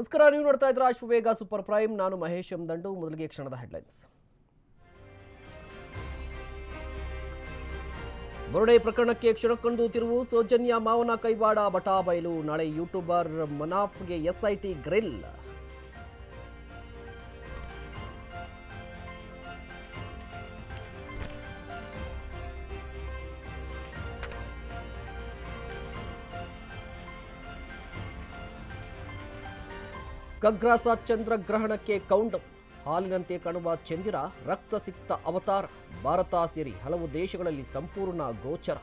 ನಮಸ್ಕಾರ, ನೀವು ನೋಡ್ತಾ ಇದ್ರ ಅಶ್ವವೇಗ ಸೂಪರ್ ಪ್ರೈಮ್. ನಾನು ಮಹೇಶ್ ಎಂ ದಂಡು ಮೊದಲಿಗೆ ಕ್ಷಣದ ಹೆಡ್ಲೈನ್ಸ್. ಬರುಡೆ ಪ್ರಕರಣಕ್ಕೆ ಕ್ಷಣಕ್ಕೊಂದು ತಿರುವು. ಸೌಜನ್ಯ ಮಾವನ ಕೈವಾಡ, ಬಟಾಬೈಲು. ನಾಳೆ ಯೂಟ್ಯೂಬರ್ ಮನಾಫ್ಗೆ ಎಸ್ಐಟಿ ಗ್ರಿಲ್. ಖಗ್ರಾಸ ಚಂದ್ರಗ್ರಹಣಕ್ಕೆ ಕೌಂಟ್ ಹಾಲಿನಂತೆ ಕಾಣುವ ಚಂದಿರ ರಕ್ತಸಿಕ್ತ ಅವತಾರ. ಭಾರತ ಸೇರಿ ಹಲವು ದೇಶಗಳಲ್ಲಿ ಸಂಪೂರ್ಣ ಗೋಚರ.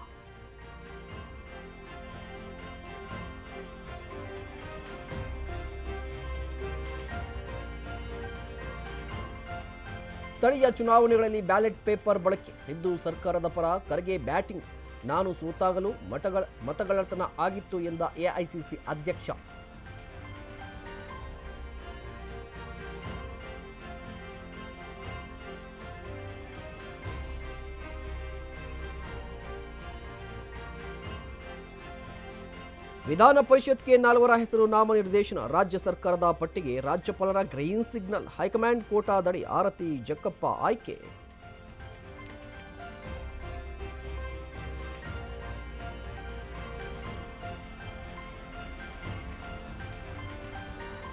ಸ್ಥಳೀಯ ಚುನಾವಣೆಗಳಲ್ಲಿ ಬ್ಯಾಲೆಟ್ ಪೇಪರ್ ಬಳಕೆ. ಸಿದ್ದು ಸರ್ಕಾರದ ಪರ ಕರೆಗೆ ಬ್ಯಾಟಿಂಗ್. ನಾನು ಸೋತಾಗಲು ಮತಗಳ ಮತಗಳತನ ಆಗಿತ್ತು ಎಂದ ಎಐಸಿಸಿ ಅಧ್ಯಕ್ಷ. ವಿಧಾನ ಪರಿಷತ್ಗೆ ನಾಲ್ವರ ಹೆಸರು ನಾಮನಿರ್ದೇಶನ. ರಾಜ್ಯ ಸರ್ಕಾರದ ಪಟ್ಟಿಗೆ ರಾಜ್ಯಪಾಲರ ಗ್ರೀನ್ ಸಿಗ್ನಲ್. ಹೈಕಮಾಂಡ್ ಕೋಟಾದಡಿ ಆರತಿ ಜಕ್ಕಪ್ಪ ಆಯ್ಕೆ.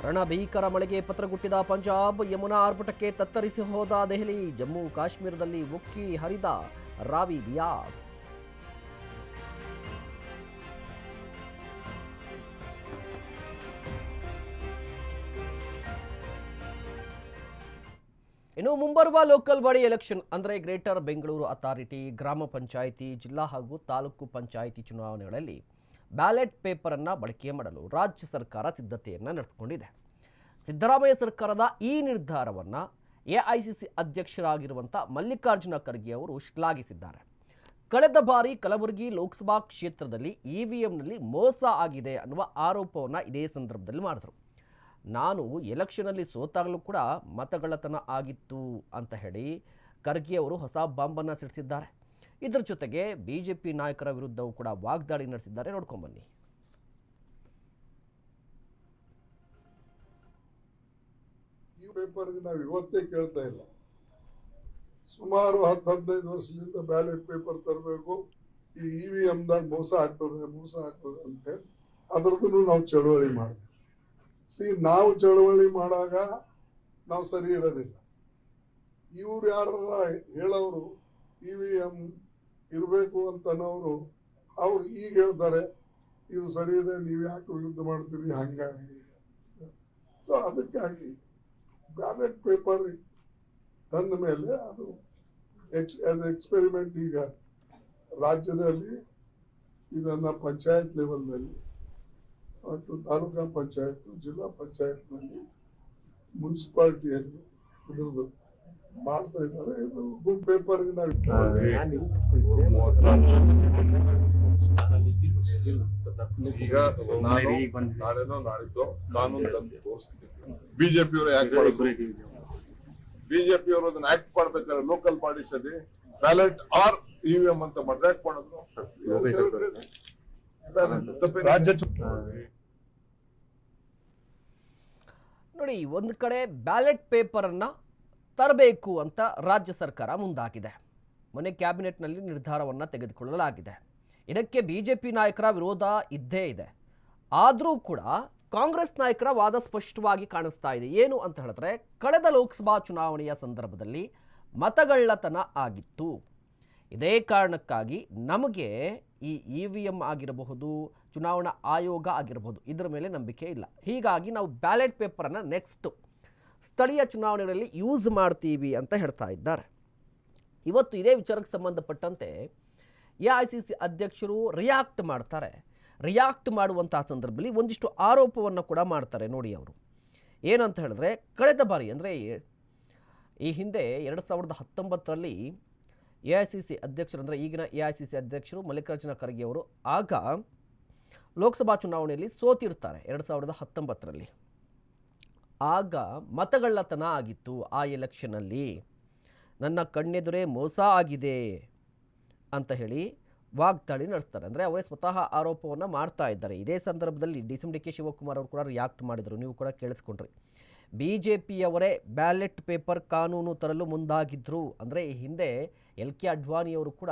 ರಣಭೀಕರ ಮಳೆಗೆ ಪತ್ರಗುಟ್ಟಿದ ಪಂಜಾಬ್, ಯಮುನಾ ಆರ್ಭಟಕ್ಕೆ ತತ್ತರಿಸಿ ಹೋದ ದೆಹಲಿ, ಜಮ್ಮು ಕಾಶ್ಮೀರದಲ್ಲಿ ಉಕ್ಕಿ ಹರಿದ ರಾವಿ ಬಿಯಾಸ್. ಇನ್ನು ಮುಂಬರುವ ಲೋಕಲ್ ಬಾಡಿ ಎಲೆಕ್ಷನ್ ಅಂದರೆ ಗ್ರೇಟರ್ ಬೆಂಗಳೂರು ಅಥಾರಿಟಿ, ಗ್ರಾಮ ಪಂಚಾಯಿತಿ, ಜಿಲ್ಲಾ ಹಾಗೂ ತಾಲೂಕು ಪಂಚಾಯಿತಿ ಚುನಾವಣೆಗಳಲ್ಲಿ ಬ್ಯಾಲೆಟ್ ಪೇಪರನ್ನು ಬಳಕೆ ಮಾಡಲು ರಾಜ್ಯ ಸರ್ಕಾರ ಸಿದ್ಧತೆಯನ್ನು ನಡೆಸಿಕೊಂಡಿದೆ. ಸಿದ್ದರಾಮಯ್ಯ ಸರ್ಕಾರದ ಈ ನಿರ್ಧಾರವನ್ನು ಎಐಸಿಸಿ ಅಧ್ಯಕ್ಷರಾಗಿರುವಂಥ ಮಲ್ಲಿಕಾರ್ಜುನ ಖರ್ಗೆ ಅವರು ಶ್ಲಾಘಿಸಿದ್ದಾರೆ. ಕಳೆದ ಬಾರಿ ಕಲಬುರಗಿ ಲೋಕಸಭಾ ಕ್ಷೇತ್ರದಲ್ಲಿ ಇ ವಿ ಎಂನಲ್ಲಿ ಮೋಸ ಆಗಿದೆ ಅನ್ನುವ ಆರೋಪವನ್ನು ಇದೇ ಸಂದರ್ಭದಲ್ಲಿ ಮಾಡಿದರು. ನಾನು ಎಲೆಕ್ಷನಲ್ಲಿ ಸೋತಾಗಲೂ ಕೂಡ ಮತಗಳತನ ಆಗಿತ್ತು ಅಂತ ಹೇಳಿ ಖರ್ಗೆ ಅವರು ಹೊಸ ಬಾಂಬನ್ನು ಸಿಡಿಸಿದ್ದಾರೆ. ಇದರ ಜೊತೆಗೆ ಬಿ ಜೆ ಪಿ ನಾಯಕರ ವಿರುದ್ಧವೂ ಕೂಡ ವಾಗ್ದಾಳಿ ನಡೆಸಿದ್ದಾರೆ. ನೋಡ್ಕೊಂಬನ್ನಿ ಈ ಪೇಪರ್ಗೆ ನಾವು ಇವತ್ತೇ ಕೇಳ್ತಾ ಇಲ್ಲ. ಸುಮಾರು ಹತ್ತು ಹದಿನೈದು ವರ್ಷದಿಂದ ಬ್ಯಾಲೆಟ್ ಪೇಪರ್ ತರಬೇಕು. ಈ ಇ ವಿ ಎಮ್ದಾಗ ಮೋಸ ಆಗ್ತದೆ ಮೋಸ ಆಗ್ತದೆ ಅಂತ ಹೇಳಿ ಅದ್ರದ್ದು ನಾವು ಚಳುವಳಿ ಮಾಡಿದ್ವಿ ಸಿ ನಾವು ಚಳವಳಿ ಮಾಡಾಗ ನಾವು ಸರಿ ಇರೋದಿಲ್ಲ. ಇವ್ರು ಯಾರ ಹೇಳೋರು ಇ ವಿ ಎಂ ಇರಬೇಕು ಅಂತನವರು ಅವ್ರು ಈಗ ಹೇಳ್ತಾರೆ, ಇದು ಸರಿ ಇದೆ, ನೀವು ಯಾಕೆ ವಿರುದ್ಧ ಮಾಡ್ತೀರಿ, ಹಂಗಾಗಿ. ಸೊ ಅದಕ್ಕಾಗಿ ಬ್ಯಾಲೆಟ್ ಪೇಪರ್ ತಂದ ಮೇಲೆ ಅದು ಎಕ್ಸ್ ಎಕ್ಸ್ಪೆರಿಮೆಂಟ್ ಈಗ ರಾಜ್ಯದಲ್ಲಿ ಇದನ್ನು ಪಂಚಾಯತ್ ಲೆವೆಲ್ನಲ್ಲಿ ಮತ್ತು ತಾಲೂಕಾ ಪಂಚಾಯತ್ ಜಿಲ್ಲಾ ಪಂಚಾಯತ್ನಲ್ಲಿ ಮುನ್ಸಿಪಾಲ್ಟಿಯಲ್ಲಿ ಇದ್ರದ್ದು ಮಾಡ್ತಾ ಇದ್ದಾರೆ. ಇದು ಗುಡ್ ಪೇಪರ್ಗೆ ನಾವು ಈಗ ನಾನು ನಾಳೆನೋ ನಾಳಿದ್ದು ಕಾನೂನು ತಂದು ತೋರಿಸ್ತೀನಿ. ಬಿಜೆಪಿ ಅವರು ಯಾಕೆ ಮಾಡಿದ್ರು ಬಿಜೆಪಿ ಅವರು ಅದನ್ನ ಆಕ್ಟ್ ಮಾಡ್ಬೇಕಾದ್ರೆ ಲೋಕಲ್ ಬಾಡೀಸ್ ಅಲ್ಲಿ ಬ್ಯಾಲೆಟ್ ಆರ್ ಇವಿಎಂ ಅಂತ ಮಾಡಿದ್ರೆ ಆಕ್ಟ್ ಮಾಡಿದ್ರು ರಾಜ್ಯ ನೋಡಿ, ಒಂದು ಕಡೆ ಬ್ಯಾಲೆಟ್ ಪೇಪರನ್ನು ತರಬೇಕು ಅಂತ ರಾಜ್ಯ ಸರ್ಕಾರ ಮುಂದಾಗಿದೆ. ಮೊನ್ನೆ ಕ್ಯಾಬಿನೆಟ್ನಲ್ಲಿ ನಿರ್ಧಾರವನ್ನು ತೆಗೆದುಕೊಳ್ಳಲಾಗಿದೆ. ಇದಕ್ಕೆ ಬಿ ಜೆ ಪಿ ನಾಯಕರ ವಿರೋಧ ಇದ್ದೇ ಇದೆ. ಆದರೂ ಕೂಡ ಕಾಂಗ್ರೆಸ್ ನಾಯಕರ ವಾದ ಸ್ಪಷ್ಟವಾಗಿ ಕಾಣಿಸ್ತಾ ಇದೆ. ಏನು ಅಂತ ಹೇಳಿದ್ರೆ, ಕಳೆದ ಲೋಕಸಭಾ ಚುನಾವಣೆಯ ಸಂದರ್ಭದಲ್ಲಿ ಮತಗಳ್ಳತನ ಆಗಿತ್ತು. ಇದೇ ಕಾರಣಕ್ಕಾಗಿ ನಮಗೆ ಈ ಇ ವಿ ಎಂ ಆಗಿರಬಹುದು ಚುನಾವಣಾ ಆಯೋಗ ಆಗಿರ್ಬೋದು. ಇದರ ಮೇಲೆ ನಂಬಿಕೆ ಇಲ್ಲ. ಹೀಗಾಗಿ ನಾವು ಬ್ಯಾಲೆಟ್ ಪೇಪರನ್ನು ನೆಕ್ಸ್ಟ್ ಸ್ಥಳೀಯ ಚುನಾವಣೆಗಳಲ್ಲಿ ಯೂಸ್ ಮಾಡ್ತೀವಿ ಅಂತ ಹೇಳ್ತಾ ಇದ್ದಾರೆ. ಇವತ್ತು ಇದೇ ವಿಚಾರಕ್ಕೆ ಸಂಬಂಧಪಟ್ಟಂತೆ ಎ ಐ ಸಿ ಸಿ ಅಧ್ಯಕ್ಷರು ರಿಯಾಕ್ಟ್ ಮಾಡ್ತಾರೆ. ರಿಯಾಕ್ಟ್ ಮಾಡುವಂತಹ ಸಂದರ್ಭದಲ್ಲಿ ಒಂದಿಷ್ಟು ಆರೋಪವನ್ನು ಕೂಡ ಮಾಡ್ತಾರೆ ನೋಡಿ ಅವರು. ಏನಂತ ಹೇಳಿದ್ರೆ, ಕಳೆದ ಬಾರಿ ಅಂದರೆ ಈ ಹಿಂದೆ ಎರಡು ಸಾವಿರದ ಹತ್ತೊಂಬತ್ತರಲ್ಲಿ ಎ ಐ ಸಿ ಸಿ ಅಧ್ಯಕ್ಷರು ಅಂದರೆ ಈಗಿನ ಎ ಐ ಸಿ ಸಿ ಅಧ್ಯಕ್ಷರು ಮಲ್ಲಿಕಾರ್ಜುನ ಖರ್ಗೆ ಅವರು ಆಗ ಲೋಕಸಭಾ ಚುನಾವಣೆಯಲ್ಲಿ ಸೋತಿರ್ತಾರೆ ಎರಡು ಸಾವಿರದ ಹತ್ತೊಂಬತ್ತರಲ್ಲಿ. ಆಗ ಮತಗಳ್ಳತನ ಆಗಿತ್ತು ಆ ಎಲೆಕ್ಷನಲ್ಲಿ ನನ್ನ ಕಣ್ಣೆದುರೇ ಮೋಸ ಆಗಿದೆ ಅಂತ ಹೇಳಿ ವಾಗ್ದಾಳಿ ನಡೆಸ್ತಾರೆ. ಅಂದರೆ ಅವರೇ ಸ್ವತಃ ಆರೋಪವನ್ನು ಮಾಡ್ತಾ ಇದ್ದಾರೆ. ಇದೇ ಸಂದರ್ಭದಲ್ಲಿ D C D K Shivakumar ಅವರು ಕೂಡ ರಿಯಾಕ್ಟ್ ಮಾಡಿದರು. ನೀವು ಕೂಡ ಕೇಳಿಸ್ಕೊಂಡ್ರಿ. ಬಿ ಜೆ ಪಿಯವರೇ ಬ್ಯಾಲೆಟ್ ಪೇಪರ್ ಕಾನೂನು ತರಲು ಮುಂದಾಗಿದ್ದರು ಅಂದರೆ ಹಿಂದೆ ಎಲ್ ಕೆ ಅಡ್ವಾಣಿಯವರು ಕೂಡ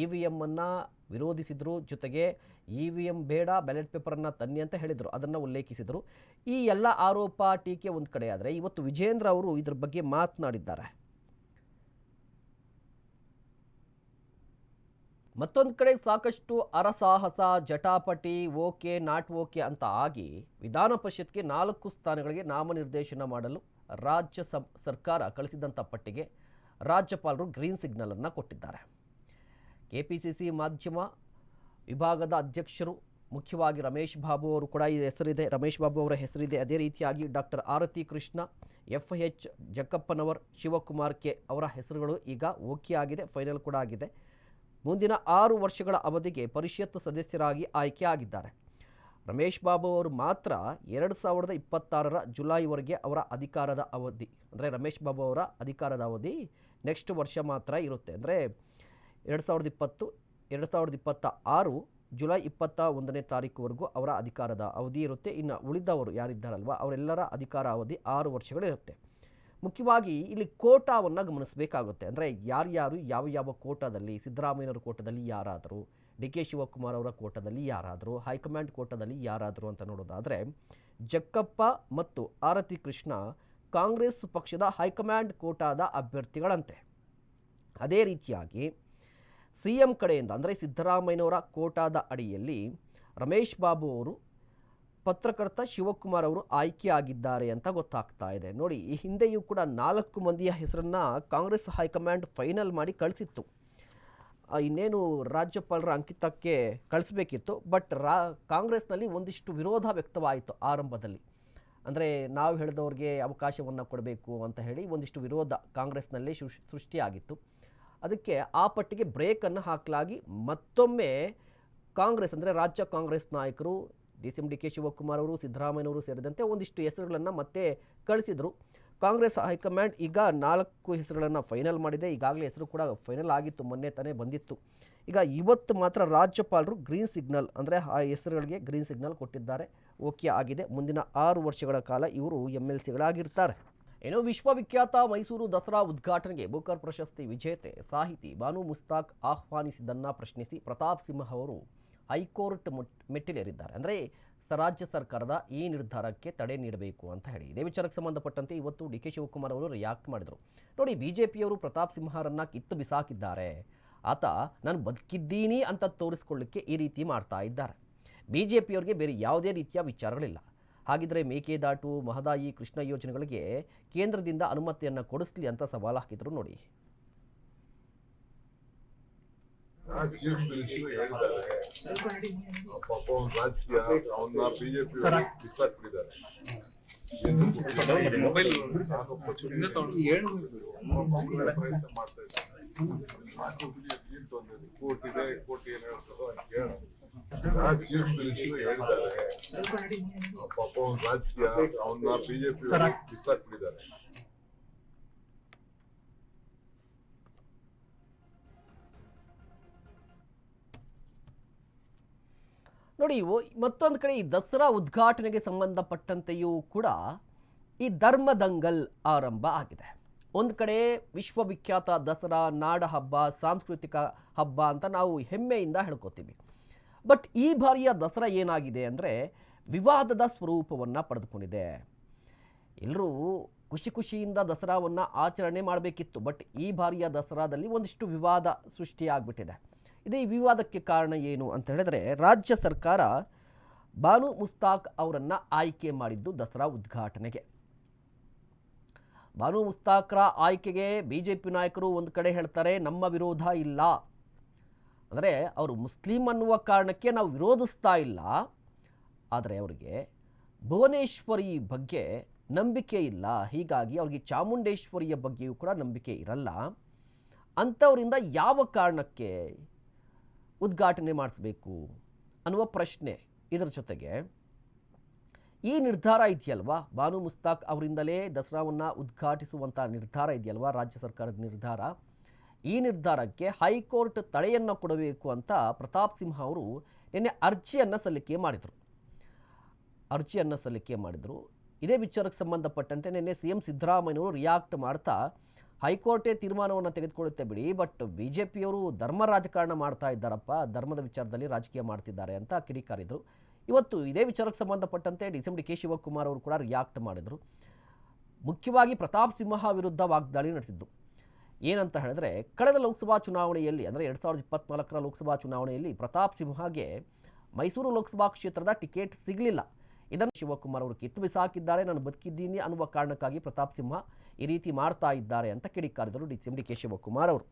ಇ ವಿ ಎಮ್ಮನ್ನು ವಿರೋಧಿಸಿದರು. ಜೊತೆಗೆ ಇ ವಿ ಎಂ ಬೇಡ, ಬ್ಯಾಲೆಟ್ ಪೇಪರನ್ನು ತನ್ನಿ ಅಂತ ಹೇಳಿದರು. ಅದನ್ನು ಉಲ್ಲೇಖಿಸಿದರು. ಈ ಎಲ್ಲ ಆರೋಪ ಟೀಕೆ ಒಂದು ಕಡೆ ಆದರೆ ಇವತ್ತು ವಿಜೇಂದ್ರ ಅವರು ಇದ್ರ ಬಗ್ಗೆ ಮಾತನಾಡಿದ್ದಾರೆ. ಮತ್ತೊಂದು ಕಡೆ ಸಾಕಷ್ಟು ಅರಸಾಹಸ, ಜಟಾಪಟಿ, ಓಕೆ, ನಾಟ್ ಓಕೆ ಅಂತ ಆಗಿ ವಿಧಾನ ಪರಿಷತ್ಗೆ ನಾಲ್ಕು ಸ್ಥಾನಗಳಿಗೆ ನಾಮನಿರ್ದೇಶನ ಮಾಡಲು ರಾಜ್ಯ ಸರ್ಕಾರ ಕಳಿಸಿದಂಥ ಪಟ್ಟಿಗೆ ರಾಜ್ಯಪಾಲರು ಗ್ರೀನ್ ಸಿಗ್ನಲನ್ನು ಕೊಟ್ಟಿದ್ದಾರೆ. ಕೆ ಪಿ ಸಿ ಸಿ ಮಾಧ್ಯಮ ವಿಭಾಗದ ಅಧ್ಯಕ್ಷರು, ಮುಖ್ಯವಾಗಿ ರಮೇಶ್ ಬಾಬು ಅವರು ಕೂಡ ಈ ಹೆಸರಿದೆ. ರಮೇಶ್ ಬಾಬು ಅವರ ಹೆಸರಿದೆ. ಅದೇ ರೀತಿಯಾಗಿ doctor Arati Krishna F H Jakkappanavar Shivakumar K ಅವರ ಹೆಸರುಗಳು ಈಗ ಓಕೆ ಆಗಿದೆ, ಫೈನಲ್ ಕೂಡ ಆಗಿದೆ. ಮುಂದಿನ ಆರು ವರ್ಷಗಳ ಅವಧಿಗೆ ಪರಿಷತ್ ಸದಸ್ಯರಾಗಿ ಆಯ್ಕೆ ಆಗಿದ್ದಾರೆ. ರಮೇಶ್ ಬಾಬು ಅವರು ಮಾತ್ರ ಎರಡು ಸಾವಿರದ ಇಪ್ಪತ್ತಾರರ ಜುಲೈವರೆಗೆ ಅವರ ಅಧಿಕಾರದ ಅವಧಿ, ಅಂದರೆ ರಮೇಶ್ ಬಾಬು ಅವರ ಅಧಿಕಾರದ ಅವಧಿ ನೆಕ್ಸ್ಟ್ ವರ್ಷ ಮಾತ್ರ ಇರುತ್ತೆ. ಅಂದರೆ ಎರಡು ಸಾವಿರದ ಇಪ್ಪತ್ತು, ಎರಡು ಸಾವಿರದ ಇಪ್ಪತ್ತ ಆರು ಜುಲೈ ಇಪ್ಪತ್ತ ಒಂದನೇ ತಾರೀಕುವರೆಗೂ ಅವರ ಅಧಿಕಾರದ ಅವಧಿ ಇರುತ್ತೆ. ಇನ್ನು ಉಳಿದವರು ಯಾರಿದ್ದಾರಲ್ವ? ಅವರೆಲ್ಲರ ಅಧಿಕಾರ ಅವಧಿ ಆರು ವರ್ಷಗಳಿರುತ್ತೆ. ಮುಖ್ಯವಾಗಿ ಇಲ್ಲಿ ಕೋಟಾವನ್ನು ಗಮನಿಸಬೇಕಾಗುತ್ತೆ. ಅಂದರೆ ಯಾರ್ಯಾರು, ಯಾವ ಯಾವ ಕೋಟಾದಲ್ಲಿ, ಸಿದ್ದರಾಮಯ್ಯನವರ ಕೋಟದಲ್ಲಿ ಯಾರಾದರೂ ಡಿ ಕೆ ಶಿವಕುಮಾರ್ ಅವರ ಕೋಟದಲ್ಲಿ ಯಾರಾದರೂ, ಹೈಕಮಾಂಡ್ ಕೋಟದಲ್ಲಿ ಯಾರಾದರೂ ಅಂತ ನೋಡೋದಾದರೆ, ಜಕ್ಕಪ್ಪ ಮತ್ತು ಆರತಿ ಕೃಷ್ಣ ಕಾಂಗ್ರೆಸ್ ಪಕ್ಷದ ಹೈಕಮಾಂಡ್ ಕೋಟಾದ ಅಭ್ಯರ್ಥಿಗಳಂತೆ. ಅದೇ ರೀತಿಯಾಗಿ ಸಿ ಎಂ ಕಡೆಯಿಂದ, ಅಂದರೆ ಸಿದ್ದರಾಮಯ್ಯನವರ ಕೋಟಾದ ಅಡಿಯಲ್ಲಿ ರಮೇಶ್ ಬಾಬು ಅವರು, ಪತ್ರಕರ್ತ ಶಿವಕುಮಾರ್ ಅವರು ಆಯ್ಕೆಯಾಗಿದ್ದಾರೆ ಅಂತ ಗೊತ್ತಾಗ್ತಾ ಇದೆ. ನೋಡಿ, ಈ ಹಿಂದೆಯೂ ಕೂಡ ನಾಲ್ಕು ಮಂದಿಯ ಹೆಸರನ್ನು ಕಾಂಗ್ರೆಸ್ ಹೈಕಮಾಂಡ್ ಫೈನಲ್ ಮಾಡಿ ಕಳಿಸಿತ್ತು. ಇನ್ನೇನು ರಾಜ್ಯಪಾಲರ ಅಂಕಿತಕ್ಕೆ ಕಳಿಸ್ಬೇಕಿತ್ತು, ಬಟ್ ರಾ, ಕಾಂಗ್ರೆಸ್ನಲ್ಲಿ ಒಂದಿಷ್ಟು ವಿರೋಧ ವ್ಯಕ್ತವಾಯಿತು ಆರಂಭದಲ್ಲಿ. ಅಂದರೆ ನಾವು ಹೇಳಿದವ್ರಿಗೆ ಅವಕಾಶವನ್ನು ಕೊಡಬೇಕು ಅಂತ ಹೇಳಿ ಒಂದಿಷ್ಟು ವಿರೋಧ ಕಾಂಗ್ರೆಸ್ನಲ್ಲಿ ಸೃಷ್ ಸೃಷ್ಟಿಯಾಗಿತ್ತು. ಅದಕ್ಕೆ ಆ ಪಟ್ಟಿಗೆ ಬ್ರೇಕನ್ನು ಹಾಕಲಾಗಿ ಮತ್ತೊಮ್ಮೆ ಕಾಂಗ್ರೆಸ್ ಅಂದರೆ ರಾಜ್ಯ ಕಾಂಗ್ರೆಸ್ ನಾಯಕರು D C M D K Shivakumar ಅವರು ಸಿದ್ದರಾಮಯ್ಯನವರು ಸೇರಿದಂತೆ ಒಂದಿಷ್ಟು ಹೆಸರುಗಳನ್ನು ಮತ್ತೆ ಕಳಿಸಿದರು. ಕಾಂಗ್ರೆಸ್ ಹೈಕಮಾಂಡ್ ಈಗ ನಾಲ್ಕು ಹೆಸರುಗಳನ್ನು ಫೈನಲ್ ಮಾಡಿದೆ. ಈಗಾಗಲೇ ಹೆಸರು ಕೂಡ ಫೈನಲ್ ಆಗಿತ್ತು, ಮೊನ್ನೆ ತಾನೇ ಬಂದಿತ್ತು. ಈಗ ಇವತ್ತು ಮಾತ್ರ ರಾಜ್ಯಪಾಲರು ಗ್ರೀನ್ ಸಿಗ್ನಲ್ ಅಂದರೆ ಆ ಹೆಸರುಗಳಿಗೆ ಗ್ರೀನ್ ಸಿಗ್ನಲ್ ಕೊಟ್ಟಿದ್ದಾರೆ. ಓಕೆ ಆಗಿದೆ. ಮುಂದಿನ ಆರು ವರ್ಷಗಳ ಕಾಲ ಇವರು ಎಂ ಎಲ್ ಸಿಗಳಾಗಿರ್ತಾರೆ ಇನ್ನು ವಿಶ್ವವಿಖ್ಯಾತ ಮೈಸೂರು ದಸರಾ ಉದ್ಘಾಟನೆಗೆ ಬುಕರ್ ಪ್ರಶಸ್ತಿ ವಿಜೇತೆ ಸಾಹಿತಿ ಬಾನು ಮುಸ್ತಾಕ್ ಆಹ್ವಾನಿಸಿದ್ದನ್ನು ಪ್ರಶ್ನಿಸಿ ಪ್ರತಾಪ್ ಸಿಂಹ ಅವರು ಹೈಕೋರ್ಟ್ ಮುಟ್, ಮೆಟ್ಟಿಲೇರಿದ್ದಾರೆ. ಅಂದರೆ ರಾಜ್ಯ ಸರ್ಕಾರದ ಈ ನಿರ್ಧಾರಕ್ಕೆ ತಡೆ ನೀಡಬೇಕು ಅಂತ ಹೇಳಿ. ಇದೇ ವಿಚಾರಕ್ಕೆ ಸಂಬಂಧಪಟ್ಟಂತೆ ಇವತ್ತು ಡಿ ಕೆ ಶಿವಕುಮಾರ್ ಅವರು ರಿಯಾಕ್ಟ್ ಮಾಡಿದರು. ನೋಡಿ ಬಿ ಜೆ ಪಿಯವರು ಪ್ರತಾಪ್ ಸಿಂಹರನ್ನು ಕಿತ್ತು ಬಿಸಾಕಿದ್ದಾರೆ. ಆತ, ನಾನು ಬದುಕಿದ್ದೀನಿ ಅಂತ ತೋರಿಸ್ಕೊಳ್ಳಿಕ್ಕೆ ಈ ರೀತಿ ಮಾಡ್ತಾ ಇದ್ದಾರೆ. ಬಿ ಜೆ ಪಿಯವರಿಗೆ ಬೇರೆ ಯಾವುದೇ ರೀತಿಯ ವಿಚಾರಗಳಿಲ್ಲ. ಹಾಗಿದ್ರೆ ಮೇಕೆದಾಟು, ಮಹದಾಯಿ, ಕೃಷ್ಣ ಯೋಜನೆಗಳಿಗೆ ಕೇಂದ್ರದಿಂದ ಅನುಮತಿಯನ್ನು ಕೊಡಿಸ್ಲಿ ಅಂತ ಸವಾಲು ಹಾಕಿದ್ರು ನೋಡಿ ಮಾಡ್ತಾ ಇದ್ದಾರೆ? ಕೋರ್ಟ್ ಇದೆ ಕೋರ್ಟ್ ಏನ್ ಹೇಳ್ತದೋ ಅದ್ ಪಾಪ ಅವ್ನ್ ರಾಜಕೀಯ ಅವನ್ನ ಬಿಜೆಪಿ ನೋಡಿ ಮತ್ತೊಂದು ಕಡೆ ಈ ದಸರಾ ಉದ್ಘಾಟನೆಗೆ ಸಂಬಂಧಪಟ್ಟಂತೆಯೂ ಕೂಡ ಈ ಧರ್ಮ ದಂಗಲ್ ಆರಂಭ ಆಗಿದೆ. ಒಂದು ಕಡೆ ವಿಶ್ವವಿಖ್ಯಾತ ದಸರಾ ನಾಡ ಹಬ್ಬ, ಸಾಂಸ್ಕೃತಿಕ ಹಬ್ಬ ಅಂತ ನಾವು ಹೆಮ್ಮೆಯಿಂದ ಹೇಳ್ಕೊತೀವಿ. ಬಟ್ ಈ ಬಾರಿಯ ದಸರಾ ಏನಾಗಿದೆ ಅಂದರೆ ವಿವಾದದ ಸ್ವರೂಪವನ್ನು ಪಡೆದುಕೊಂಡಿದೆ. ಎಲ್ಲರೂ ಖುಷಿ ಖುಷಿಯಿಂದ ದಸರಾವನ್ನು ಆಚರಣೆ ಮಾಡಬೇಕಿತ್ತು. ಬಟ್ ಈ ಬಾರಿಯ ದಸರಾದಲ್ಲಿ ಒಂದಿಷ್ಟು ವಿವಾದ ಸೃಷ್ಟಿಯಾಗ್ಬಿಟ್ಟಿದೆ. ಇದೇ ವಿವಾದಕ್ಕೆ ಕಾರಣ ಏನು ಅಂತ ಹೇಳಿದ್ರೆ ರಾಜ್ಯ ಸರ್ಕಾರ ಬಾನು ಮುಸ್ತಾಕ್ ಅವರನ್ನು ಆಯ್ಕೆ ಮಾಡಿದ್ದು ದಸರಾ ಉದ್ಘಾಟನೆಗೆ. ಬಾನು ಮುಸ್ತಾಕ್ರ ಆಯ್ಕೆಗೆ ಬಿ ಜೆ ನಾಯಕರು ಒಂದು ಕಡೆ ಹೇಳ್ತಾರೆ, ನಮ್ಮ ವಿರೋಧ ಇಲ್ಲ. ಅಂದರೆ ಅವರು ಮುಸ್ಲಿಂ ಅನ್ನುವ ಕಾರಣಕ್ಕೆ ನಾವು ವಿರೋಧಿಸ್ತಾ ಇಲ್ಲ, ಆದರೆ ಅವರಿಗೆ ಭುವನೇಶ್ವರಿ ಬಗ್ಗೆ ನಂಬಿಕೆ ಇಲ್ಲ. ಹೀಗಾಗಿ ಅವ್ರಿಗೆ ಚಾಮುಂಡೇಶ್ವರಿಯ ಬಗ್ಗೆಯೂ ಕೂಡ ನಂಬಿಕೆ ಇರಲ್ಲ. ಅಂಥವರಿಂದ ಯಾವ ಕಾರಣಕ್ಕೆ ಉದ್ಘಾಟನೆ ಮಾಡಿಸ್ಬೇಕು ಅನ್ನುವ ಪ್ರಶ್ನೆ ಇದರ ಜೊತೆಗೆ ಈ ನಿರ್ಧಾರ ಇದೆಯಲ್ವಾ? ಬಾನು ಮುಸ್ತಾಕ್ ಅವರಿಂದಲೇ ದಸರಾವನ್ನು ಉದ್ಘಾಟಿಸುವಂಥ ನಿರ್ಧಾರ ಇದೆಯಲ್ವಾ? ರಾಜ್ಯ ಸರ್ಕಾರದ ನಿರ್ಧಾರ? ಈ ನಿರ್ಧಾರಕ್ಕೆ ಹೈಕೋರ್ಟ್ ತಡೆಯನ್ನು ಕೊಡಬೇಕು ಅಂತ ಪ್ರತಾಪ್ ಸಿಂಹ ಅವರು ನಿನ್ನೆ ಅರ್ಜಿಯನ್ನು ಸಲ್ಲಿಕೆ ಮಾಡಿದರು. ಅರ್ಜಿಯನ್ನು ಸಲ್ಲಿಕೆ ಮಾಡಿದರು. ಇದೇ ವಿಚಾರಕ್ಕೆ ಸಂಬಂಧಪಟ್ಟಂತೆ ನಿನ್ನೆ ಸಿ ಎಂ ಸಿದ್ದರಾಮಯ್ಯನವರು ರಿಯಾಕ್ಟ್ ಮಾಡ್ತಾ ಹೈಕೋರ್ಟೇ ತೀರ್ಮಾನವನ್ನು ತೆಗೆದುಕೊಳ್ಳುತ್ತೆ ಬಿಡಿ, ಬಟ್ ಬಿ ಜೆ ಪಿಯವರು ಧರ್ಮ ರಾಜಕಾರಣ ಮಾಡ್ತಾ ಇದ್ದಾರಪ್ಪ, ಧರ್ಮದ ವಿಚಾರದಲ್ಲಿ ರಾಜಕೀಯ ಮಾಡ್ತಿದ್ದಾರೆ ಅಂತ ಕಿಡಿಕಾರಿದರು ಇವತ್ತು ಇದೇ ವಿಚಾರಕ್ಕೆ ಸಂಬಂಧಪಟ್ಟಂತೆ D C M D K Shivakumar ಅವರು ಕೂಡ ರಿಯಾಕ್ಟ್ ಮಾಡಿದರು. ಮುಖ್ಯವಾಗಿ ಪ್ರತಾಪ್ ಸಿಂಹ ವಿರುದ್ಧ ವಾಗ್ದಾಳಿ ನಡೆಸಿದ್ದು. ಏನಂತ ಹೇಳಿದ್ರೆ, ಕಳೆದ ಲೋಕಸಭಾ ಚುನಾವಣೆಯಲ್ಲಿ, ಅಂದರೆ ಎರಡು ಸಾವಿರದ ಇಪ್ಪತ್ತ್ನಾಲ್ಕರ ಲೋಕಸಭಾ ಚುನಾವಣೆಯಲ್ಲಿ ಪ್ರತಾಪ್ ಸಿಂಹಗೆ ಮೈಸೂರು ಲೋಕಸಭಾ ಕ್ಷೇತ್ರದ ಟಿಕೆಟ್ ಸಿಗಲಿಲ್ಲ. ಇದನ್ನು ಶಿವಕುಮಾರ್ ಅವರು ಕಿತ್ತು ಬಿಸಾಕಿದ್ದಾರೆ, ನಾನು ಬದುಕಿದ್ದೀನಿ ಅನ್ನುವ ಕಾರಣಕ್ಕಾಗಿ ಪ್ರತಾಪ್ ಸಿಂಹ ಈ ರೀತಿ ಮಾಡ್ತಾ ಇದ್ದಾರೆ ಅಂತ ಕಿಡಿಕಾರಿದರು ಡಿ ಸಿ ಎಂ ಶಿವಕುಮಾರ್ ಅವರು.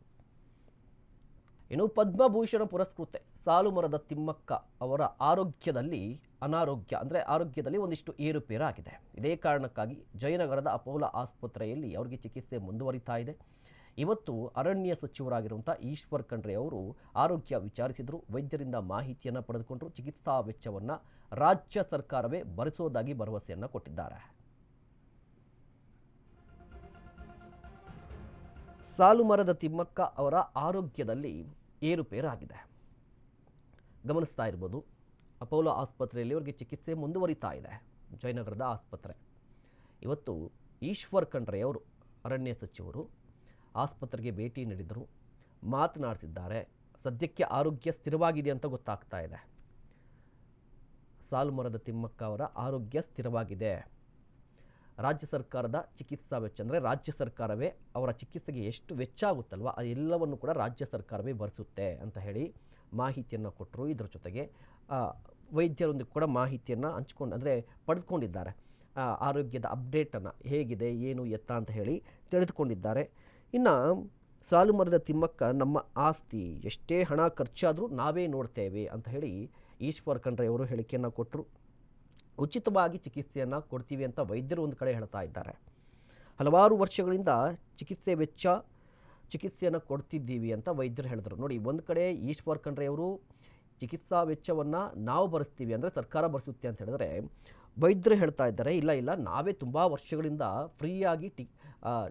ಇನ್ನು ಪದ್ಮಭೂಷಣ ಪುರಸ್ಕೃತೆ, ಸಾಲುಮರದ ತಿಮ್ಮಕ್ಕ ಅವರ ಆರೋಗ್ಯದಲ್ಲಿ ಅನಾರೋಗ್ಯ, ಅಂದರೆ ಆರೋಗ್ಯದಲ್ಲಿ ಒಂದಿಷ್ಟು ಏರುಪೇರಾಗಿದೆ. ಇದೇ ಕಾರಣಕ್ಕಾಗಿ ಜಯನಗರದ ಅಪೋಲೋ ಆಸ್ಪತ್ರೆಯಲ್ಲಿ ಅವರಿಗೆ ಚಿಕಿತ್ಸೆ ಮುಂದುವರಿತಾ ಇದೆ. ಇವತ್ತು ಅರಣ್ಯ ಸಚಿವರಾಗಿರುವಂಥ ಈಶ್ವರ್ ಖಂಡ್ರೆ ಅವರು ಆರೋಗ್ಯ ವಿಚಾರಿಸಿದರು, ವೈದ್ಯರಿಂದ ಮಾಹಿತಿಯನ್ನು ಪಡೆದುಕೊಂಡರು, ಚಿಕಿತ್ಸಾ ವೆಚ್ಚವನ್ನು ರಾಜ್ಯ ಸರ್ಕಾರವೇ ಭರಿಸೋದಾಗಿ ಭರವಸೆಯನ್ನು ಕೊಟ್ಟಿದ್ದಾರೆ. ಸಾಲುಮರದ ತಿಮ್ಮಕ್ಕ ಅವರ ಆರೋಗ್ಯದಲ್ಲಿ ಏರುಪೇರಾಗಿದೆ. ಗಮನಿಸ್ತಾ ಇರ್ಬೋದು, ಅಪೋಲೋ ಆಸ್ಪತ್ರೆಯಲ್ಲಿ ಅವರಿಗೆ ಚಿಕಿತ್ಸೆ ಮುಂದುವರಿತಾ ಇದೆ, ಜಯನಗರದ ಆಸ್ಪತ್ರೆ. ಇವತ್ತು ಈಶ್ವರ್ ಖಂಡ್ರೆ ಅವರು, ಅರಣ್ಯ ಸಚಿವರು ಆಸ್ಪತ್ರೆಗೆ ಭೇಟಿ ನೀಡಿದರು. ಮಾತನಾಡ್ತಿದ್ದಾರೆ. ಸದ್ಯಕ್ಕೆ ಆರೋಗ್ಯ ಸ್ಥಿರವಾಗಿದೆ ಅಂತ ಗೊತ್ತಾಗ್ತಾ ಇದೆ. ಸಾಲುಮರದ ತಿಮ್ಮಕ್ಕ ಅವರ ಆರೋಗ್ಯ ಸ್ಥಿರವಾಗಿದೆ. ರಾಜ್ಯ ಸರ್ಕಾರದ ಚಿಕಿತ್ಸಾ ವೆಚ್ಚ ಅಂದರೆ ರಾಜ್ಯ ಸರ್ಕಾರವೇ ಅವರ ಚಿಕಿತ್ಸೆಗೆ ಎಷ್ಟು ವೆಚ್ಚ ಆಗುತ್ತಲ್ವ? ಅದೆಲ್ಲವನ್ನು ಕೂಡ ರಾಜ್ಯ ಸರ್ಕಾರವೇ ಭರಿಸುತ್ತೆ ಅಂತ ಹೇಳಿ ಮಾಹಿತಿಯನ್ನು ಕೊಟ್ಟರು ಇದರ ಜೊತೆಗೆ ವೈದ್ಯರೊಂದಿಗೆ ಕೂಡ ಮಾಹಿತಿಯನ್ನು ಹಂಚ್ಕೊಂಡು, ಅಂದರೆ ಪಡೆದುಕೊಂಡಿದ್ದಾರೆ. ಆರೋಗ್ಯದ ಅಪ್ಡೇಟನ್ನು ಹೇಗಿದೆ, ಏನು ಎತ್ತ ಅಂತ ಹೇಳಿ ತಿಳಿದುಕೊಂಡಿದ್ದಾರೆ. ಇನ್ನು ಸಾಲು ಮರದ ತಿಮ್ಮಕ್ಕ ನಮ್ಮ ಆಸ್ತಿ, ಎಷ್ಟೇ ಹಣ ಖರ್ಚಾದರೂ ನಾವೇ ನೋಡ್ತೇವೆ ಅಂತ ಹೇಳಿ ಈಶ್ವರ್ ಖಂಡ್ರೆ ಅವರು ಹೇಳಿಕೆಯನ್ನು ಕೊಟ್ಟರು ಉಚಿತವಾಗಿ ಚಿಕಿತ್ಸೆಯನ್ನು ಕೊಡ್ತೀವಿ ಅಂತ ವೈದ್ಯರು ಒಂದು ಕಡೆ ಹೇಳ್ತಾ ಇದ್ದಾರೆ. ಹಲವಾರು ವರ್ಷಗಳಿಂದ ಚಿಕಿತ್ಸೆ ವೆಚ್ಚ, ಚಿಕಿತ್ಸೆಯನ್ನು ಕೊಡ್ತಿದ್ದೀವಿ ಅಂತ ವೈದ್ಯರು ಹೇಳಿದ್ರು. ನೋಡಿ, ಒಂದು ಕಡೆ ಈಶ್ವರ್ ಖಂಡ್ರೆ ಅವರು ಚಿಕಿತ್ಸಾ ವೆಚ್ಚವನ್ನು ನಾವು ಭರಿಸ್ತೀವಿ ಅಂದರೆ ಸರ್ಕಾರ ಭರಿಸುತ್ತೆ ಅಂತ ಹೇಳಿದ್ರೆ ವೈದ್ಯರು ಹೇಳ್ತಾ ಇದ್ದಾರೆ, ಇಲ್ಲ ಇಲ್ಲ, ನಾವೇ ತುಂಬ ವರ್ಷಗಳಿಂದ ಫ್ರೀಯಾಗಿ ಟಿ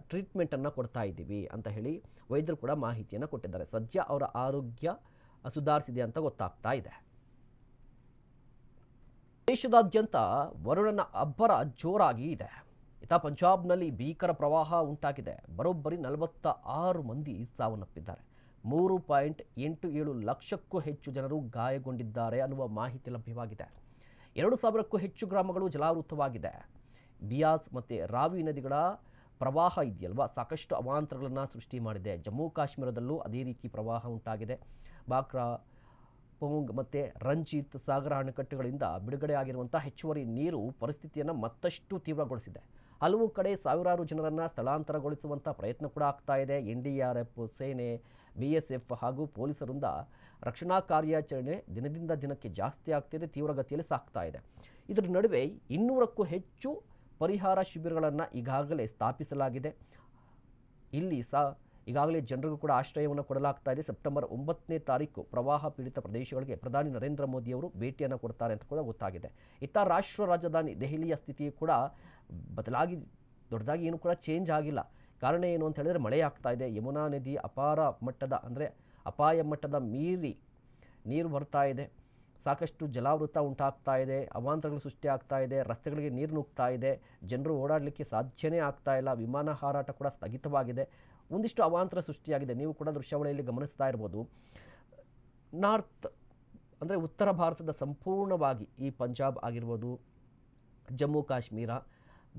ಟ್ರೀಟ್ಮೆಂಟನ್ನು ಕೊಡ್ತಾ ಇದ್ದೀವಿ ಅಂತ ಹೇಳಿ ವೈದ್ಯರು ಕೂಡ ಮಾಹಿತಿಯನ್ನು ಕೊಟ್ಟಿದ್ದಾರೆ. ಸದ್ಯ ಅವರ ಆರೋಗ್ಯ ಸುಧಾರಿಸಿದೆ ಅಂತ ಗೊತ್ತಾಗ್ತಾ ಇದೆ. ದೇಶದಾದ್ಯಂತ ವರುಣನ ಅಬ್ಬರ ಜೋರಾಗಿ ಇದೆ. ಇತ ಪಂಜಾಬ್ನಲ್ಲಿ ಭೀಕರ ಪ್ರವಾಹ ಉಂಟಾಗಿದೆ. ಬರೋಬ್ಬರಿ ನಲವತ್ತ ಆರು ಮಂದಿ ಸಾವನ್ನಪ್ಪಿದ್ದಾರೆ. ಮೂರು ಪಾಯಿಂಟ್ ಎಂಟು ಏಳು ಲಕ್ಷಕ್ಕೂ ಹೆಚ್ಚು ಜನರು ಗಾಯಗೊಂಡಿದ್ದಾರೆ ಅನ್ನುವ ಮಾಹಿತಿ ಲಭ್ಯವಾಗಿದೆ. ಎರಡು ಸಾವಿರಕ್ಕೂ ಹೆಚ್ಚು ಗ್ರಾಮಗಳು ಜಲಾವೃತವಾಗಿದೆ. ಬಿಯಾಸ್ ಮತ್ತು ರಾವಿ ನದಿಗಳ ಪ್ರವಾಹ ಇದೆಯಲ್ವಾ? ಸಾಕಷ್ಟು ಅವಾಂತರಗಳನ್ನು ಸೃಷ್ಟಿ ಮಾಡಿದೆ. ಜಮ್ಮು ಕಾಶ್ಮೀರದಲ್ಲೂ ಅದೇ ರೀತಿ ಪ್ರವಾಹ ಉಂಟಾಗಿದೆ. ಬಾಕ್ರಾ, ಪೋಂಗ್ ಮತ್ತು ರಂಜಿತ್ ಸಾಗರ ಅಣೆಕಟ್ಟುಗಳಿಂದ ಬಿಡುಗಡೆ ಆಗಿರುವಂಥ ಹೆಚ್ಚುವರಿ ನೀರು ಪರಿಸ್ಥಿತಿಯನ್ನು ಮತ್ತಷ್ಟು ತೀವ್ರಗೊಳಿಸಿದೆ. ಹಲವು ಕಡೆ ಸಾವಿರಾರು ಜನರನ್ನು ಸ್ಥಳಾಂತರಗೊಳಿಸುವಂಥ ಪ್ರಯತ್ನ ಕೂಡ ಆಗ್ತಾ ಇದೆ. ಎನ್ ಡಿ ಆರ್ ಎಫ್, ಸೇನೆ ಬಿ ಎಸ್ ಎಫ್ ಹಾಗೂ ಪೊಲೀಸರಿಂದ ರಕ್ಷಣಾ ಕಾರ್ಯಾಚರಣೆ ದಿನದಿಂದ ದಿನಕ್ಕೆ ಜಾಸ್ತಿ ಆಗ್ತಿದೆ ತೀವ್ರಗತಿಯಲ್ಲಿ ಸಾಗ್ತಾ ಇದೆ. ಇದರ ನಡುವೆ ಇನ್ನೂರಕ್ಕೂ ಹೆಚ್ಚು ಪರಿಹಾರ ಶಿಬಿರಗಳನ್ನು ಈಗಾಗಲೇ ಸ್ಥಾಪಿಸಲಾಗಿದೆ. ಇಲ್ಲಿ ಸಹ ಈಗಾಗಲೇ ಜನರಿಗೂ ಕೂಡ ಆಶ್ರಯವನ್ನು ಕೊಡಲಾಗ್ತಾ ಇದೆ. ಸೆಪ್ಟೆಂಬರ್ ಒಂಬತ್ತನೇ ತಾರೀಕು ಪ್ರವಾಹ ಪೀಡಿತ ಪ್ರದೇಶಗಳಿಗೆ ಪ್ರಧಾನಿ ನರೇಂದ್ರ ಮೋದಿಯವರು ಭೇಟಿಯನ್ನು ಕೊಡ್ತಾರೆ ಅಂತ ಕೂಡ ಗೊತ್ತಾಗಿದೆ. ಇತ್ತ ರಾಷ್ಟ್ರ ರಾಜಧಾನಿ ದೆಹಲಿಯ ಸ್ಥಿತಿ ಕೂಡ ಬದಲಾಗಿ ದೊಡ್ಡದಾಗಿ ಏನು ಕೂಡ ಚೇಂಜ್ ಆಗಿಲ್ಲ. ಕಾರಣ ಏನು ಅಂತ ಹೇಳಿದರೆ ಮಳೆ ಆಗ್ತಾ ಇದೆ. ಯಮುನಾ ನದಿ ಅಪಾರ ಮಟ್ಟದ ಅಂದರೆ ಅಪಾಯ ಮಟ್ಟದ ಮೀರಿ ನೀರು ಬರ್ತಾ ಇದೆ. ಸಾಕಷ್ಟು ಜಲಾವೃತ ಉಂಟಾಗ್ತಾ ಇದೆ. ಅವಾಂತರಗಳು ಸೃಷ್ಟಿ ಆಗ್ತಾ ಇದೆ. ರಸ್ತೆಗಳಿಗೆ ನೀರು ನುಗ್ತಾ ಇದೆ. ಜನರು ಓಡಾಡಲಿಕ್ಕೆ ಸಾಧ್ಯನೇ ಆಗ್ತಾ ಇಲ್ಲ. ವಿಮಾನ ಹಾರಾಟ ಕೂಡ ಸ್ಥಗಿತವಾಗಿದೆ. ಒಂದಿಷ್ಟು ಅವಾಂತರ ಸೃಷ್ಟಿಯಾಗಿದೆ. ನೀವು ಕೂಡ ದೃಶ್ಯಾವಳಿಯಲ್ಲಿ ಗಮನಿಸ್ತಾ ಇರ್ಬೋದು. ನಾರ್ತ್ ಅಂದರೆ ಉತ್ತರ ಭಾರತದ ಸಂಪೂರ್ಣವಾಗಿ ಈ ಪಂಜಾಬ್ ಆಗಿರ್ಬೋದು, ಜಮ್ಮು ಕಾಶ್ಮೀರ,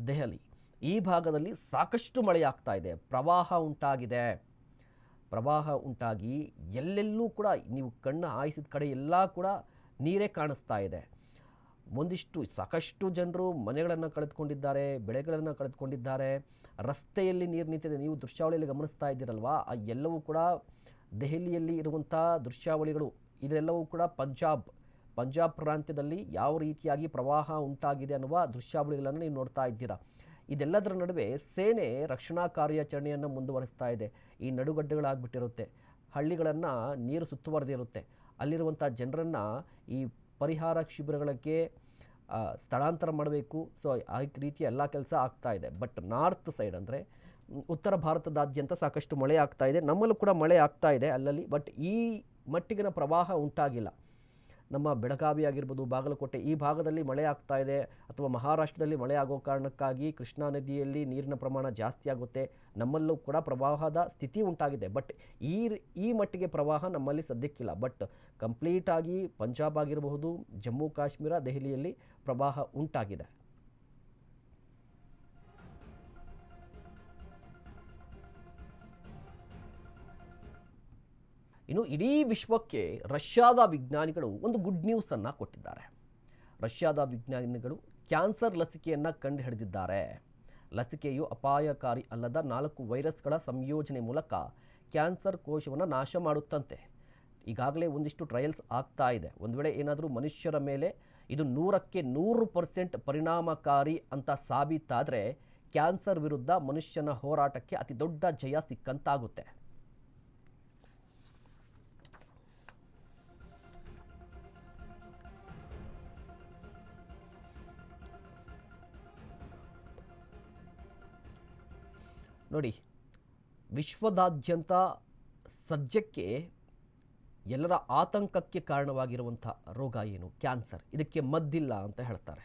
ದೆಹಲಿ. ಈ ಭಾಗದಲ್ಲಿ ಸಾಕಷ್ಟು ಮಳೆಯಾಗ್ತಾ ಇದೆ. ಪ್ರವಾಹ ಉಂಟಾಗಿದೆ. ಪ್ರವಾಹ ಉಂಟಾಗಿ ಎಲ್ಲೆಲ್ಲೂ ಕೂಡ ನೀವು ಕಣ್ಣು ಹಾಯಿಸಿದ ಕಡೆ ಎಲ್ಲ ಕೂಡ ನೀರೇ ಕಾಣಿಸ್ತಾ ಇದೆ. ಒಂದಿಷ್ಟು ಸಾಕಷ್ಟು ಜನರು ಮನೆಗಳನ್ನು ಕಳೆದುಕೊಂಡಿದ್ದಾರೆ, ಬೆಳೆಗಳನ್ನು ಕಳೆದುಕೊಂಡಿದ್ದಾರೆ. ರಸ್ತೆಯಲ್ಲಿ ನೀರು ನಿಂತಿದೆ. ನೀವು ದೃಶ್ಯಾವಳಿಯಲ್ಲಿ ಗಮನಿಸ್ತಾ ಇದ್ದೀರಲ್ವ? ಆ ಎಲ್ಲವೂ ಕೂಡ ದೆಹಲಿಯಲ್ಲಿ ಇರುವಂಥ ದೃಶ್ಯಾವಳಿಗಳು. ಇದೆಲ್ಲವೂ ಕೂಡ ಪಂಜಾಬ್ ಪಂಜಾಬ್ ಪ್ರಾಂತ್ಯದಲ್ಲಿ ಯಾವ ರೀತಿಯಾಗಿ ಪ್ರವಾಹ ಉಂಟಾಗಿದೆ ಅನ್ನುವ ದೃಶ್ಯಾವಳಿಗಳನ್ನು ನೀವು ನೋಡ್ತಾ ಇದ್ದೀರಾ? ಇದೆಲ್ಲದರ ನಡುವೆ ಸೇನೆ ರಕ್ಷಣಾ ಕಾರ್ಯಾಚರಣೆಯನ್ನು ಮುಂದುವರಿಸ್ತಾ ಇದೆ. ಈ ನಡುಗಡ್ಡೆಗಳಾಗ್ಬಿಟ್ಟಿರುತ್ತೆ. ಹಳ್ಳಿಗಳನ್ನು ನೀರು ಸುತ್ತುವರೆದಿರುತ್ತೆ ಅಲ್ಲಿರುವಂಥ ಜನರನ್ನು ಈ ಪರಿಹಾರ ಶಿಬಿರಗಳಿಗೆ ಸ್ಥಳಾಂತರ ಮಾಡಬೇಕು. ಸೊ, ಆ ರೀತಿ ಎಲ್ಲ ಕೆಲಸ ಆಗ್ತಾ ಇದೆ. ಬಟ್ ನಾರ್ತ್ ಸೈಡ್ ಅಂದರೆ ಉತ್ತರ ಭಾರತದಾದ್ಯಂತ ಸಾಕಷ್ಟು ಮಳೆ ಆಗ್ತಾ ಇದೆ. ನಮ್ಮಲ್ಲೂ ಕೂಡ ಮಳೆ ಆಗ್ತಾ ಇದೆ ಅಲ್ಲಲ್ಲಿ. ಬಟ್ ಈ ಮಟ್ಟಿಗಿನ ಪ್ರವಾಹ ಉಂಟಾಗಿಲ್ಲ. ನಮ್ಮ ಬೆಳಗಾವಿ ಆಗಿರ್ಬೋದು ಬಾಗಲಕೋಟೆ ಈ ಭಾಗದಲ್ಲಿ ಮಳೆ ಆಗ್ತಾ ಇದೆ ಅಥವಾ ಮಹಾರಾಷ್ಟ್ರದಲ್ಲಿ ಮಳೆ ಆಗೋ ಕಾರಣಕ್ಕಾಗಿ ಕೃಷ್ಣಾ ನದಿಯಲ್ಲಿ ನೀರಿನ ಪ್ರಮಾಣ ಜಾಸ್ತಿ ಆಗುತ್ತೆ. ನಮ್ಮಲ್ಲೂ ಕೂಡ ಪ್ರವಾಹದ ಸ್ಥಿತಿ ಉಂಟಾಗಿದೆ. ಬಟ್ ಈ ಈ ಮಟ್ಟಿಗೆ ಪ್ರವಾಹ ನಮ್ಮಲ್ಲಿ ಸದ್ಯಕ್ಕಿಲ್ಲ. ಬಟ್ ಕಂಪ್ಲೀಟಾಗಿ ಪಂಜಾಬ್ ಆಗಿರಬಹುದು, ಜಮ್ಮು ಕಾಶ್ಮೀರ, ದೆಹಲಿಯಲ್ಲಿ ಪ್ರವಾಹ ಉಂಟಾಗಿದೆ. ಇನ್ನು ಇಡೀ ವಿಶ್ವಕ್ಕೆ ರಷ್ಯಾದ ವಿಜ್ಞಾನಿಗಳು ಒಂದು ಗುಡ್ ನ್ಯೂಸನ್ನು ಕೊಟ್ಟಿದ್ದಾರೆ. ರಷ್ಯಾದ ವಿಜ್ಞಾನಿಗಳು ಕ್ಯಾನ್ಸರ್ ಲಸಿಕೆಯನ್ನು ಕಂಡುಹಿಡಿದಿದ್ದಾರೆ. ಲಸಿಕೆಯು ಅಪಾಯಕಾರಿ ಅಲ್ಲದ ನಾಲ್ಕು ವೈರಸ್ಗಳ ಸಂಯೋಜನೆ ಮೂಲಕ ಕ್ಯಾನ್ಸರ್ ಕೋಶವನ್ನು ನಾಶ ಮಾಡುತ್ತಂತೆ. ಈಗಾಗಲೇ ಒಂದಿಷ್ಟು ಟ್ರಯಲ್ಸ್ ಆಗ್ತಾ ಇದೆ. ಒಂದು ವೇಳೆ ಏನಾದರೂ ಮನುಷ್ಯರ ಮೇಲೆ ಇದು ನೂರಕ್ಕೆ ನೂರು ಪರ್ಸೆಂಟ್ ಪರಿಣಾಮಕಾರಿ ಅಂತ ಸಾಬೀತಾದರೆ ಕ್ಯಾನ್ಸರ್ ವಿರುದ್ಧ ಮನುಷ್ಯನ ಹೋರಾಟಕ್ಕೆ ಅತಿ ದೊಡ್ಡ ಜಯ ಸಿಕ್ಕಂತಾಗುತ್ತೆ. ನೋಡಿ, ವಿಶ್ವದಾದ್ಯಂತ ಸದ್ಯಕ್ಕೆ ಎಲ್ಲರ ಆತಂಕಕ್ಕೆ ಕಾರಣವಾಗಿರುವಂಥ ರೋಗ ಏನು? ಕ್ಯಾನ್ಸರ್. ಇದಕ್ಕೆ ಮದ್ದಿಲ್ಲ ಅಂತ ಹೇಳ್ತಾರೆ.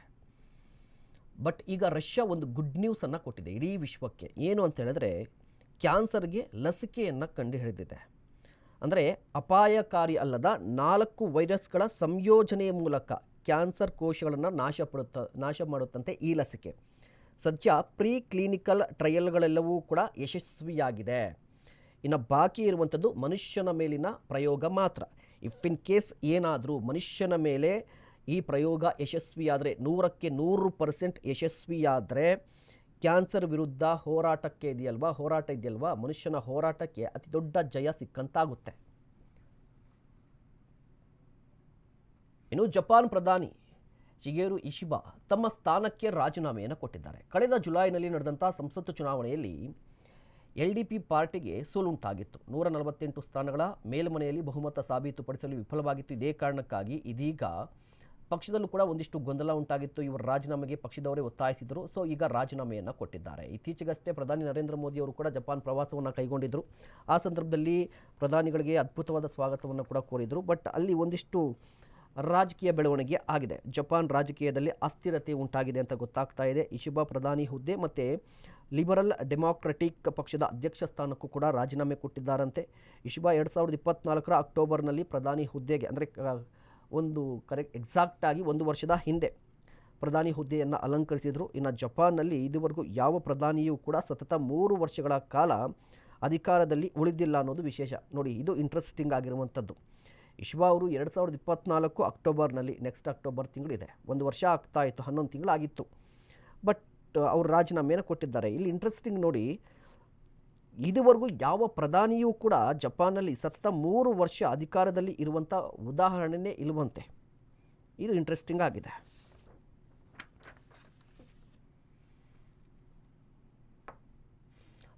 ಬಟ್ ಈಗ ರಷ್ಯಾ ಒಂದು ಗುಡ್ ನ್ಯೂಸನ್ನು ಕೊಟ್ಟಿದೆ ಇಡೀ ವಿಶ್ವಕ್ಕೆ. ಏನು ಅಂತ ಹೇಳಿದ್ರೆ, ಕ್ಯಾನ್ಸರ್ಗೆ ಲಸಿಕೆಯನ್ನು ಕಂಡುಹಿಡಿದಿದೆ. ಅಂದರೆ ಅಪಾಯಕಾರಿ ಅಲ್ಲದ ನಾಲ್ಕು ವೈರಸ್ಗಳ ಸಂಯೋಜನೆಯ ಮೂಲಕ ಕ್ಯಾನ್ಸರ್ ಕೋಶಗಳನ್ನು ನಾಶಪಡುತ್ತ ನಾಶ ಮಾಡುತ್ತಂತೆ ಈ ಲಸಿಕೆ. ಸದ್ಯ ಪ್ರೀ ಕ್ಲಿನಿಕಲ್ ಟ್ರಯಲ್ಗಳೆಲ್ಲವೂ ಕೂಡ ಯಶಸ್ವಿಯಾಗಿದೆ. ಇನ್ನು ಬಾಕಿ ಇರುವಂಥದ್ದು ಮನುಷ್ಯನ ಮೇಲಿನ ಪ್ರಯೋಗ ಮಾತ್ರ. ಇಫ್ ಇನ್ ಕೇಸ್ ಏನಾದರೂ ಮನುಷ್ಯನ ಮೇಲೆ ಈ ಪ್ರಯೋಗ ಯಶಸ್ವಿಯಾದರೆ, ನೂರಕ್ಕೆ ನೂರು ಪರ್ಸೆಂಟ್ ಯಶಸ್ವಿಯಾದರೆ, ಕ್ಯಾನ್ಸರ್ ವಿರುದ್ಧ ಹೋರಾಟಕ್ಕೆ ಇದೆಯಲ್ವಾ, ಹೋರಾಟ ಇದೆಯಲ್ವಾ, ಮನುಷ್ಯನ ಹೋರಾಟಕ್ಕೆ ಅತಿ ದೊಡ್ಡ ಜಯ ಸಿಕ್ಕಂತಾಗುತ್ತೆ. ಇನ್ನು ಜಪಾನ್ ಪ್ರಧಾನಿ ಶಿಗೇರು ಇಶಿಬಾ ತಮ್ಮ ಸ್ಥಾನಕ್ಕೆ ರಾಜೀನಾಮೆಯನ್ನು ಕೊಟ್ಟಿದ್ದಾರೆ. ಕಳೆದ ಜುಲೈನಲ್ಲಿ ನಡೆದಂಥ ಸಂಸತ್ತು ಚುನಾವಣೆಯಲ್ಲಿ ಎಲ್ ಡಿ ಪಿ ಪಾರ್ಟಿಗೆ ಸೋಲುಂಟಾಗಿತ್ತು. ನೂರ ನಲವತ್ತೆಂಟು ಸ್ಥಾನಗಳ ಮೇಲ್ಮನೆಯಲ್ಲಿ ಬಹುಮತ ಸಾಬೀತುಪಡಿಸಲು ವಿಫಲವಾಗಿತ್ತು. ಇದೇ ಕಾರಣಕ್ಕಾಗಿ ಇದೀಗ ಪಕ್ಷದಲ್ಲೂ ಕೂಡ ಒಂದಿಷ್ಟು ಗೊಂದಲ ಉಂಟಾಗಿತ್ತು. ಇವರ ರಾಜೀನಾಮೆಗೆ ಪಕ್ಷದವರೇ ಒತ್ತಾಯಿಸಿದರು. ಸೊ, ಈಗ ರಾಜೀನಾಮೆಯನ್ನು ಕೊಟ್ಟಿದ್ದಾರೆ. ಇತ್ತೀಚೆಗಷ್ಟೇ ಪ್ರಧಾನಿ ನರೇಂದ್ರ ಮೋದಿ ಅವರು ಕೂಡ ಜಪಾನ್ ಪ್ರವಾಸವನ್ನು ಕೈಗೊಂಡಿದ್ದರು ಆ ಸಂದರ್ಭದಲ್ಲಿ ಪ್ರಧಾನಿಗಳಿಗೆ ಅದ್ಭುತವಾದ ಸ್ವಾಗತವನ್ನು ಕೂಡ ಕೋರಿದರು. ಬಟ್ ಅಲ್ಲಿ ಒಂದಿಷ್ಟು ರಾಜಕೀಯ ಬೆಳವಣಿಗೆ ಆಗಿದೆ. ಜಪಾನ್ ರಾಜಕೀಯದಲ್ಲಿ ಅಸ್ಥಿರತೆ ಉಂಟಾಗಿದೆ ಅಂತ ಗೊತ್ತಾಗ್ತಾ ಇದೆ. ಇಶಿಬಾ ಪ್ರಧಾನಿ ಹುದ್ದೆ ಮತ್ತು ಲಿಬರಲ್ ಡೆಮಾಕ್ರೆಟಿಕ್ ಪಕ್ಷದ ಅಧ್ಯಕ್ಷ ಸ್ಥಾನಕ್ಕೂ ಕೂಡ ರಾಜೀನಾಮೆ ಕೊಟ್ಟಿದ್ದಾರಂತೆ. ಇಶಿಬಾ ಎರಡು ಸಾವಿರದ ಇಪ್ಪತ್ನಾಲ್ಕರ ಅಕ್ಟೋಬರ್ನಲ್ಲಿ ಪ್ರಧಾನಿ ಹುದ್ದೆಗೆ, ಅಂದರೆ ಒಂದು ಕರೆಕ್ಟ್ ಎಕ್ಸಾಕ್ಟಾಗಿ ಒಂದು ವರ್ಷದ ಹಿಂದೆ ಪ್ರಧಾನಿ ಹುದ್ದೆಯನ್ನು ಅಲಂಕರಿಸಿದರು. ಇನ್ನು ಜಪಾನ್ನಲ್ಲಿ ಇದುವರೆಗೂ ಯಾವ ಪ್ರಧಾನಿಯೂ ಕೂಡ ಸತತ ಮೂರು ವರ್ಷಗಳ ಕಾಲ ಅಧಿಕಾರದಲ್ಲಿ ಉಳಿದಿಲ್ಲ ಅನ್ನೋದು ವಿಶೇಷ. ನೋಡಿ, ಇದು ಇಂಟ್ರೆಸ್ಟಿಂಗ್ ಆಗಿರುವಂಥದ್ದು ಇಶ್ವಾ ಅವರು ಎರಡು ಸಾವಿರದ ಇಪ್ಪತ್ತ್ನಾಲ್ಕು ಅಕ್ಟೋಬರ್ನಲ್ಲಿ ನೆಕ್ಸ್ಟ್ ಅಕ್ಟೋಬರ್ ತಿಂಗಳಿದೆ. ಒಂದು ವರ್ಷ ಆಗ್ತಾ ಇತ್ತು ಹನ್ನೊಂದು ತಿಂಗಳಾಗಿತ್ತು. ಬಟ್ ಅವರು ರಾಜೀನಾಮೆಯನ್ನು ಕೊಟ್ಟಿದ್ದಾರೆ. ಇಲ್ಲಿ ಇಂಟ್ರೆಸ್ಟಿಂಗ್ ನೋಡಿ, ಇದುವರೆಗೂ ಯಾವ ಪ್ರಧಾನಿಯೂ ಕೂಡ ಜಪಾನಲ್ಲಿ ಸತತ ಮೂರು ವರ್ಷ ಅಧಿಕಾರದಲ್ಲಿ ಇರುವಂಥ ಉದಾಹರಣೆನೇ ಇಲ್ಲವಂತೆ ಇದು ಇಂಟ್ರೆಸ್ಟಿಂಗ್ ಆಗಿದೆ.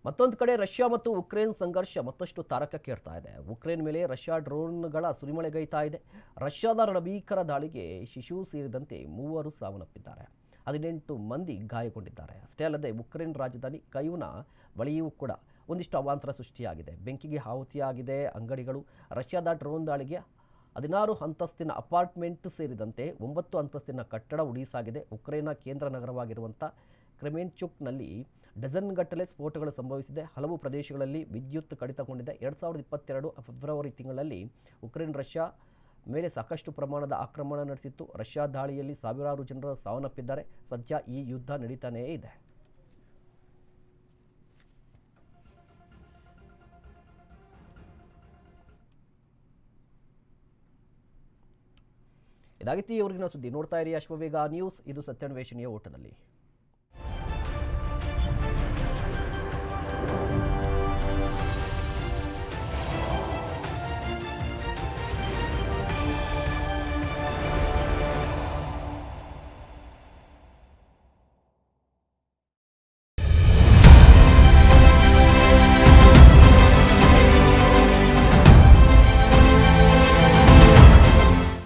ಮತ್ತೊಂದು ಕಡೆ ರಷ್ಯಾ ಮತ್ತು ಉಕ್ರೇನ್ ಸಂಘರ್ಷ ಮತ್ತಷ್ಟು ತಾರಕಕ್ಕೇರ್ತಾ ಇದೆ. ಉಕ್ರೇನ್ ಮೇಲೆ ರಷ್ಯಾ ಡ್ರೋನ್ಗಳ ಸುರಿಮಳೆಗೈತಾ ಇದೆ. ರಷ್ಯಾದ ರಣಭೀಕರ ದಾಳಿಗೆ ಶಿಶು ಸೇರಿದಂತೆ ಮೂವರು ಸಾವನ್ನಪ್ಪಿದ್ದಾರೆ. ಹದಿನೆಂಟು ಮಂದಿ ಗಾಯಗೊಂಡಿದ್ದಾರೆ. ಅಷ್ಟೇ ಅಲ್ಲದೆ ಉಕ್ರೇನ್ ರಾಜಧಾನಿ ಕೈವ್ನ ಬಳಿಯೂ ಕೂಡ ಒಂದಿಷ್ಟು ಅವಾಂತರ ಸೃಷ್ಟಿಯಾಗಿದೆ. ಬೆಂಕಿಗೆ ಆಹುತಿಯಾಗಿದೆ ಅಂಗಡಿಗಳು. ರಷ್ಯಾದ ಡ್ರೋನ್ ದಾಳಿಗೆ ಹದಿನಾರು ಅಂತಸ್ತಿನ ಅಪಾರ್ಟ್ಮೆಂಟ್ ಸೇರಿದಂತೆ ಒಂಬತ್ತು ಅಂತಸ್ತಿನ ಕಟ್ಟಡ ಉಡಿಸಾಗಿದೆ. ಉಕ್ರೇನ್ನ ಕೇಂದ್ರ ನಗರವಾಗಿರುವಂಥ ಕ್ರೆಮೆನ್ಚುಕ್ನಲ್ಲಿ ಡಜನ್ಗಟ್ಟಲೆ ಸ್ಫೋಟಗಳು ಸಂಭವಿಸಿದೆ. ಹಲವು ಪ್ರದೇಶಗಳಲ್ಲಿ ವಿದ್ಯುತ್ ಕಡಿತಗೊಂಡಿದೆ. ಎರಡು ಸಾವಿರದ ಇಪ್ಪತ್ತೆರಡು ಫೆಬ್ರವರಿ ತಿಂಗಳಲ್ಲಿ ಉಕ್ರೇನ್, ರಷ್ಯಾ ಮೇಲೆ ಸಾಕಷ್ಟು ಪ್ರಮಾಣದ ಆಕ್ರಮಣ ನಡೆಸಿತ್ತು. ರಷ್ಯಾ ದಾಳಿಯಲ್ಲಿ ಸಾವಿರಾರು ಜನರು ಸಾವನ್ನಪ್ಪಿದ್ದಾರೆ. ಸದ್ಯ ಈ ಯುದ್ಧ ನಡೀತಾನೇ ಇದೆ. ಇದಾಗಿತ್ತು ಈ ಊರಿನ ಸುದ್ದಿ. ನೋಡ್ತಾ ಇರಿ ಅಶ್ವವೇಗ ನ್ಯೂಸ್. ಇದು ಸತ್ಯನ್ವೇಷಣೆಯ ಓಟದಲ್ಲಿ.